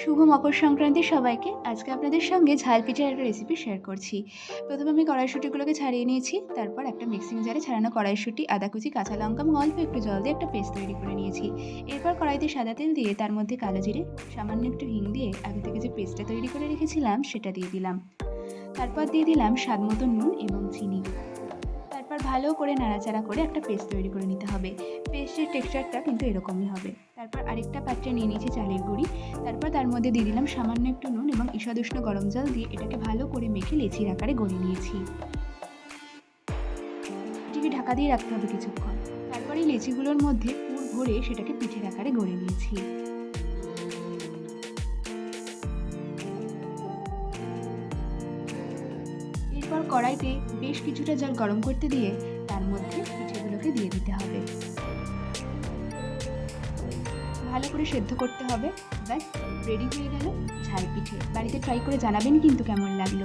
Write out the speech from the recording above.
শুভ মকর সংক্রান্তি সবাইকে। আজকে আপনাদের সঙ্গে ঝাল পিঠার একটা রেসিপি শেয়ার করছি। প্রথমে আমি কড়াইশুঁটিগুলোকে ছাড়িয়ে নিয়েছি, তারপর একটা মিক্সিং জারে ছাড়ানো কড়াইশুঁটি, আদা কুচি, কাঁচা লঙ্কা এবং অল্প একটু জল দিয়ে একটা পেস্ট তৈরি করে নিয়েছি। এরপর কড়াইতে সাদা তেল দিয়ে তার মধ্যে কালো জিরে, সামান্য একটু হিং দিয়ে আগে থেকে যে পেস্টটা তৈরি করে রেখেছিলাম, সেটা দিয়ে দিলাম। তারপর দিয়ে দিলাম স্বাদ মতো নুন এবং চিনি। তারপর ভালো করে নাড়াচাড়া করে একটা পেস্ট তৈরি করে নিতে হবে। পেস্টের টেক্সচারটা কিন্তু এরকমই হবে। তারপর আরেকটা পাত্রে নিয়ে নিয়েছি চালের গুঁড়ি। তারপর তার মধ্যে দিয়ে দিলাম সামান্য একটু নুন এবং ঈষদুষ্ণ গরম জল দিয়ে এটাকে ভালো করে মেখে লেচির আকারে গড়ে নিয়েছি। এটিকে ঢাকা দিয়ে রাখতে হবে কিছুক্ষণ। তারপর লেচিগুলোর মধ্যে পুর ভরে সেটাকে পিঠের আকারে গড়ে এরপর কড়াইতে বেশ কিছুটা জল গরম করতে দিয়ে তার মধ্যে পিঠেগুলোকে দিয়ে দিতে হবে। ভালো করে সেদ্ধ করতে হবে। ব্যাস রেডি হয়ে গেল ঝাল পিঠে। বাড়িতে ট্রাই করে জানাবেন কিন্তু কেমন লাগল।